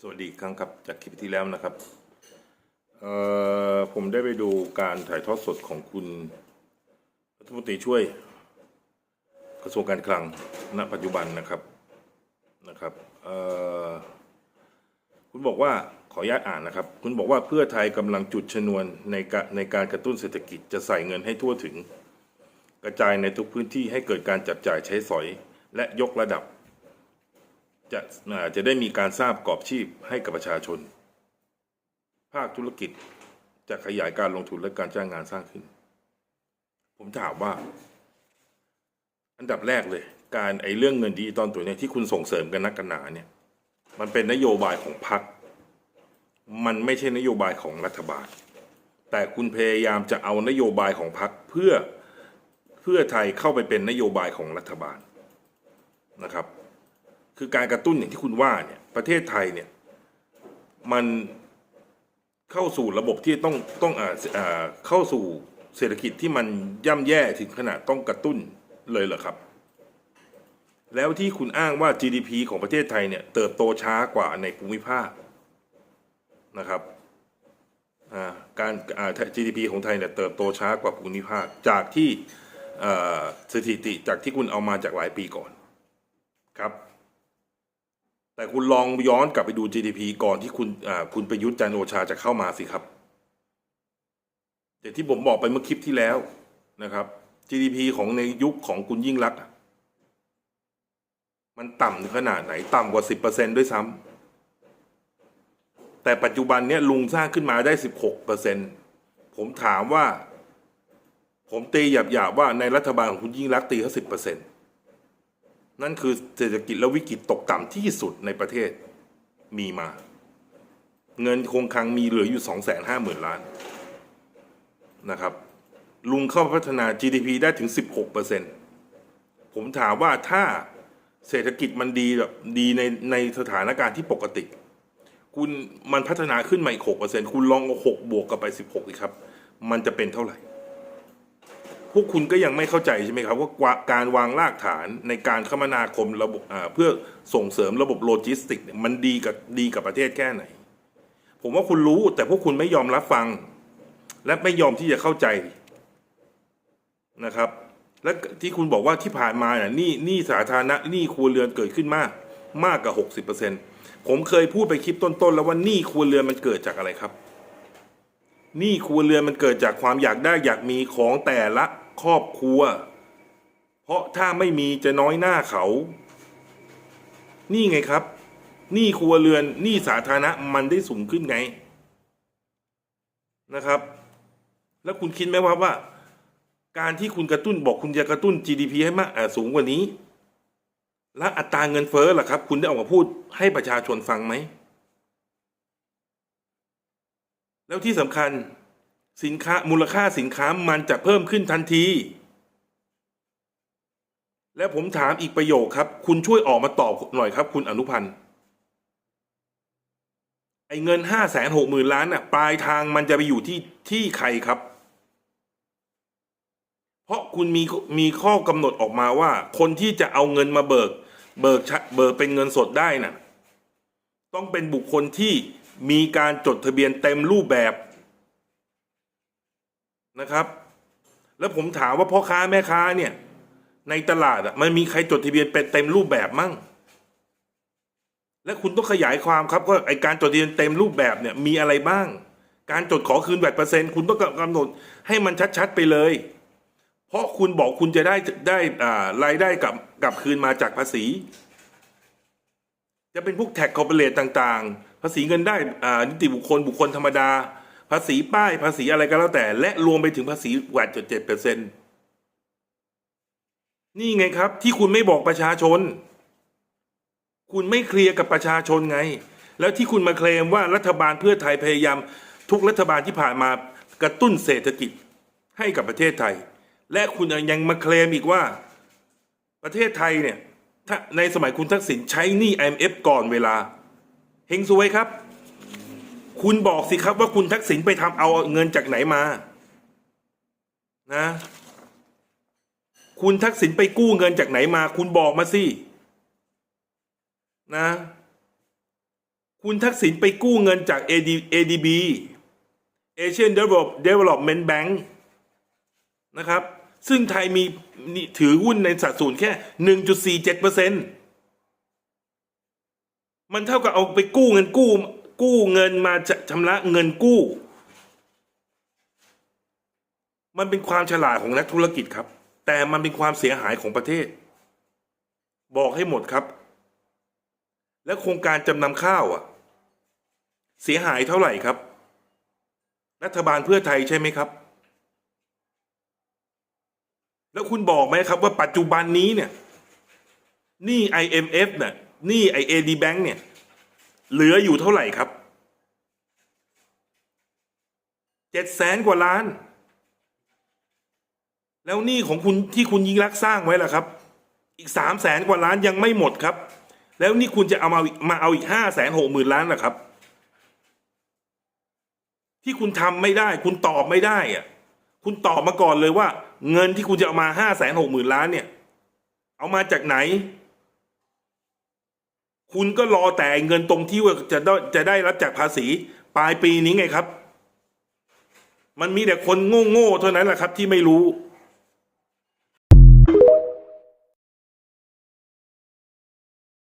สวัสดีครั้งครับจากคลิปที่แล้วนะครับเอ่อผมได้ไปดูการถ่ายทอดสดของคุณรัฐมนตรีช่วย กระทรวงการคลังณปัจจุบันนะครับนะครับเอ่อคุณบอกว่าขออนุญาตอ่านนะครับ คุณบอกว่าเพื่อไทยกำลังจุดชนวนในการในการกระตุ้นเศรษฐกิจจะใส่เงินให้ทั่วถึง กระจายในทุกพื้นที่ให้เกิดการจับจ่ายใช้สอย และยกระดับ จะจะได้มีการสร้างปรอบชีพให้กับประชาชน ภาคธุรกิจจะขยายการลงทุนและการจ้างงานสร้างขึ้น ผมถามว่า อันดับแรกเลย การไอ้เรื่องเงินดิจิตอลตัวเนี้ยที่คุณส่งเสริมกันนักกันหนาเนี่ย มันเป็นนโยบายของพรรคมันไม่ใช่นโยบายของรัฐบาล แต่คุณพยายามจะเอานโยบายของพรรคเพื่อเพื่อไทยเข้าไปเป็นนโยบายของรัฐบาลนะครับ คือการกระตุ้นอย่างที่คุณว่าเนี่ยประเทศไทยเนี่ยมันเข้าสู่ระบบที่ต้องต้องอ่าอ่าเข้าสู่เศรษฐกิจที่มันย่ำแย่ถึงขนาดต้องกระตุ้นเลยเหรอครับ แล้วที่คุณอ้างว่า GDP ของประเทศไทยเนี่ยเติบโตช้ากว่าในภูมิภาคนะครับอ่าการอ่า GDP ของไทยเนี่ยเติบโตช้ากว่าภูมิภาคจากที่อ่อสถิติจากที่คุณเอามาจากหลายปีก่อนครับ แต่คุณลองย้อนกลับไปดู GDP ก่อนที่คุณคุณประยุทธ์จันทร์โอชาจะเข้ามาสิครับแต่ที่ผมบอกไปเมื่อคลิปที่แล้วนะครับ GDP ของในยุคของคุณยิ่งรัก มันต่ำขนาดไหนต่ำกว่า 10%ด้วยซ้ำแต่ปัจจุบันเนี่ยลุงสร้างขึ้นมาได้ 16%ผมถามว่า ผมตีหยาบๆว่าในรัฐบาลของคุณยิ่งรักตีเขา10% นั่นคือเศรษฐกิจและวิกฤตตกต่ำที่สุดในประเทศมีมา เงินคงคลังมีเหลืออยู่สองแสนห้าหมื่นล้านนะครับ ลุงเข้าพัฒนา GDP ได้ถึง 16เปอร์เซ็นผมถามว่าถ้าเศรษฐกิจมันดีแบบดีในในสถานการณ์ที่ปกติ คุณมันพัฒนาขึ้นมาอีก6เปอร์เซ็นคุณลองเอา6บวกกับไป 16ดีครับ มันจะเป็นเท่าไหร่ พวกคุณก็ยังไม่เข้าใจใช่ไหมครับว่าการวางรากฐานในการคมนาคมระบบเพื่อส่งเสริมระบบโลจิสติกส์เนี่ยมันดีกับดีกับประเทศแค่ไหน ผมว่าคุณรู้แต่พวกคุณไม่ยอมรับฟัง และไม่ยอมที่จะเข้าใจนะครับ และที่คุณบอกว่าที่ผ่านมาเนี่ยหนี้หนี้สาธารณะหนี้ครัวเรือนเกิดขึ้นมากมากกว่าหกสิบเปอร์เซ็นผมเคยพูดไปคลิปต้นๆแล้วว่าหนี้ครัวเรือนมันเกิดจากอะไรครับหนี้ครัวเรือนมันเกิดจากความอยากได้อยากมีของแต่ละ ครอบครัว เพราะถ้าไม่มีจะน้อยหน้าเขา นี่ไงครับ นี้ครัวเรือนนี้สาธารณะมันได้สูงขึ้นไงนะครับ แล้วคุณคิดไหมว่าว่า การที่คุณกระตุ้นบอกคุณจะกระตุ้น GDP ให้มากสูงกว่านี้ และอัตราเงินเฟ้อล่ะครับ คุณได้ออกมาพูดให้ประชาชนฟังไหม แล้วที่สำคัญ สินค้ามูลค่าสินค้ามันจะเพิ่มขึ้นทันที และผมถามอีกประโยคครับ คุณช่วยออกมาตอบหน่อยครับ คุณอนุพันธ์ไอ้เงินห้าแสนหกหมื่นล้านน่ะปลายทางมันจะไปอยู่ที่ที่ใครครับ เพราะคุณมีมีข้อกำหนดออกมาว่า คนที่จะเอาเงินมาเบิก เบิกเบิกเป็นเงินสดได้น่ะ ต้องเป็นบุคคลที่มีการจดทะเบียนเต็มรูปแบบ นะครับ แล้วผมถามว่าพ่อค้าแม่ค้าเนี่ย ในตลาดอะมันมีใครจดทะเบียนเป็นเต็มรูปแบบมั่ง และคุณต้องขยายความครับว่าไอการจดทะเบียนเต็มรูปแบบเนี่ยมีอะไรบ้าง การจดขอคืนแบตเปอร์เซ็นต์คุณต้องกำหนดให้มันชัดๆไปเลย เพราะคุณบอกคุณจะได้ได้อ่ารายได้กลับกลับคืนมาจากภาษี จะเป็นพวกแท็กคอร์ปอเรทต่าง ๆ ภาษีเงินได้อ่านิติบุคคลบุคคลธรรมดา ภาษีป้ายภาษีอะไรก็แล้วแต่ และรวมไปถึงภาษีแวดจุดเจ็ดเปอร์เซ็นนี่ไงครับ ที่คุณไม่บอกประชาชน คุณไม่เคลียร์กับประชาชนไง แล้วที่คุณมาเคลมว่ารัฐบาลเพื่อไทยพยายาม ทุกรัฐบาลที่ผ่านมากระตุ้นเศรษฐกิจให้กับประเทศไทย และคุณยังมาเคลมอีกว่า ประเทศไทยเนี่ยในสมัยคุณทักษิณใช้หนี้ IMF ก่อนเวลาเฮงซวยครับ คุณบอกสิครับว่าคุณทักษิณไปทำเอาเงินจากไหนมา นะ คุณทักษิณไปกู้เงินจากไหนมา คุณบอกมาสินะ คุณทักษิณไปกู้เงินจาก AD, ADB Asian Develop- Development Bank นะครับ ซึ่งไทยมีมีถือหุ้นในสัดส่วนแค่ 1.47%มันเท่ากับเอาไปกู้เงินกู้ กู้เงินมาจะชำระเงินกู้ มันเป็นความฉลาดของนักธุรกิจครับ แต่มันเป็นความเสียหายของประเทศ บอกให้หมดครับ และโครงการจำนำข้าวอะ เสียหายเท่าไหร่ครับ รัฐบาลเพื่อไทยใช่ไหมครับ แล้วคุณบอกไหมครับว่าปัจจุบันนี้เนี่ยหนี้ IMF เนี่ยหนี้ IAD Bank เนี่ย เหลืออยู่เท่าไหร่ครับเจ็ดแสนกว่าล้าน แล้วหนี้ของคุณที่คุณยิ่งรักสร้างไว้ล่ะครับ อีกสามแสนกว่าล้านยังไม่หมดครับ แล้วนี่คุณจะเอามามาเอาอีกห้าแสนหกหมื่นล้านล่ะครับ ที่คุณทำไม่ได้ คุณตอบไม่ได้อะคุณตอบมาก่อนเลยว่า เงินที่คุณจะเอามาห้าแสนหกหมื่นล้านเนี่ย เอามาจากไหน คุณก็รอแต่เงินตรงที่ว่าจะได้จะได้รับจากภาษี ปลายปีนี้ไงครับ มันมีแต่คนโง่ๆเท่านั้นแหละครับ ที่ไม่รู้